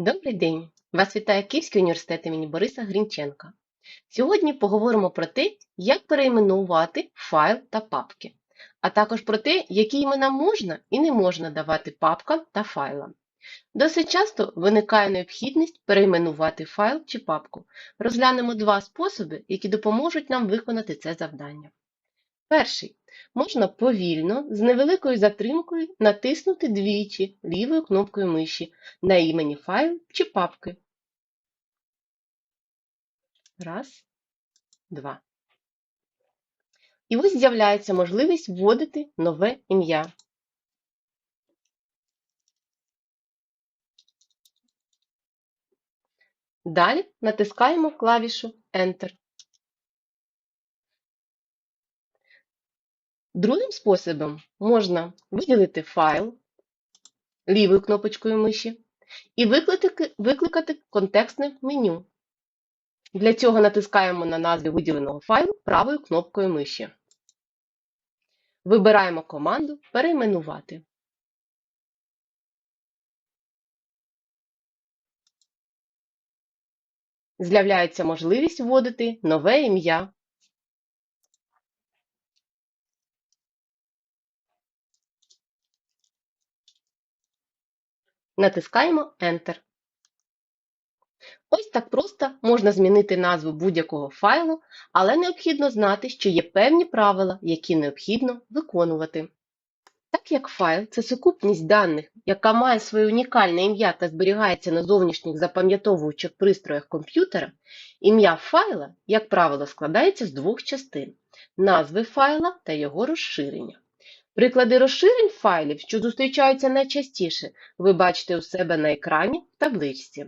Добрий день! Вас вітає Київський університет імені Бориса Грінченка. Сьогодні поговоримо про те, як перейменувати файл та папки, а також про те, які імена можна і не можна давати папкам та файлам. Досить часто виникає необхідність перейменувати файл чи папку. Розглянемо два способи, які допоможуть нам виконати це завдання. Перший. Можна повільно, з невеликою затримкою натиснути двічі лівою кнопкою миші на імені файлу чи папки. Раз, два. І ось з'являється можливість вводити нове ім'я. Далі натискаємо клавішу Enter. Другим способом можна виділити файл лівою кнопочкою миші і викликати, викликати контекстне меню. Для цього натискаємо на назві виділеного файлу правою кнопкою миші. Вибираємо команду Перейменувати. З'являється можливість вводити нове ім'я. Натискаємо Enter. Ось так просто можна змінити назву будь-якого файлу, але необхідно знати, що є певні правила, які необхідно виконувати. Так як файл це сукупність даних, яка має своє унікальне ім'я та зберігається на зовнішніх запам'ятовуючих пристроях комп'ютера, ім'я файла, як правило, складається з двох частин назви файла та його розширення. Приклади розширень файлів, що зустрічаються найчастіше, ви бачите у себе на екрані в табличці.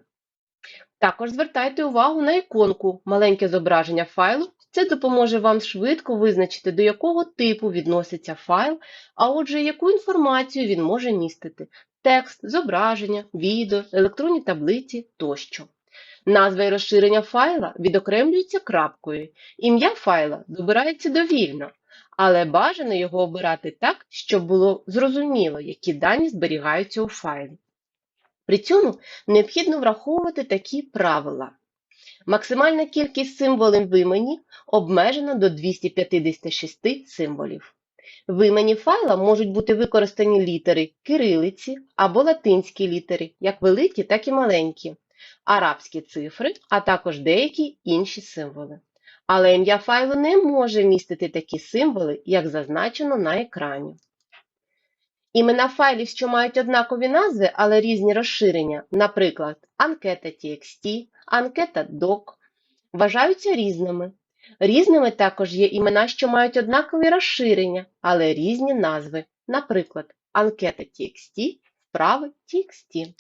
Також звертайте увагу на іконку маленьке зображення файлу. Це допоможе вам швидко визначити, до якого типу відноситься файл, а отже, яку інформацію він може містити текст, зображення, відео, електронні таблиці тощо. Назва і розширення файла відокремлюються крапкою. Ім'я файла добирається довільно, але бажано його обирати так, щоб було зрозуміло, які дані зберігаються у файлі. При цьому необхідно враховувати такі правила. Максимальна кількість символів в імені обмежена до 256 символів. В імені файла можуть бути використані літери кирилиці або латинські літери, як великі, так і маленькі, арабські цифри, а також деякі інші символи. Але ім'я файлу не може містити такі символи, як зазначено на екрані. Імена файлів, що мають однакові назви, але різні розширення, наприклад, анкета.txt, анкета.doc, вважаються різними. Різними також є імена, що мають однакові розширення, але різні назви, наприклад, анкета.txt, вправи .txt.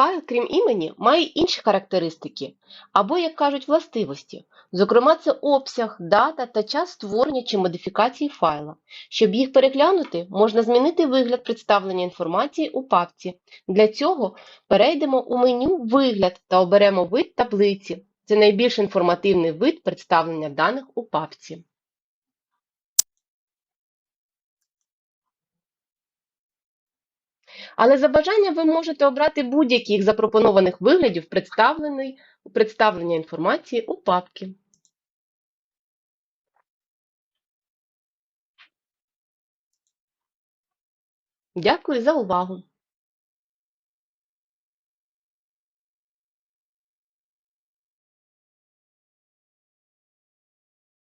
Файл, крім імені, має інші характеристики, або, як кажуть, властивості. Зокрема, це обсяг, дата та час створення чи модифікації файла. Щоб їх переглянути, можна змінити вигляд представлення інформації у папці. Для цього перейдемо у меню Вигляд та оберемо вид таблиці. Це найбільш інформативний вид представлення даних у папці. Але за бажанням ви можете обрати будь-який з запропонованих виглядів представлення інформації у папки. Дякую за увагу!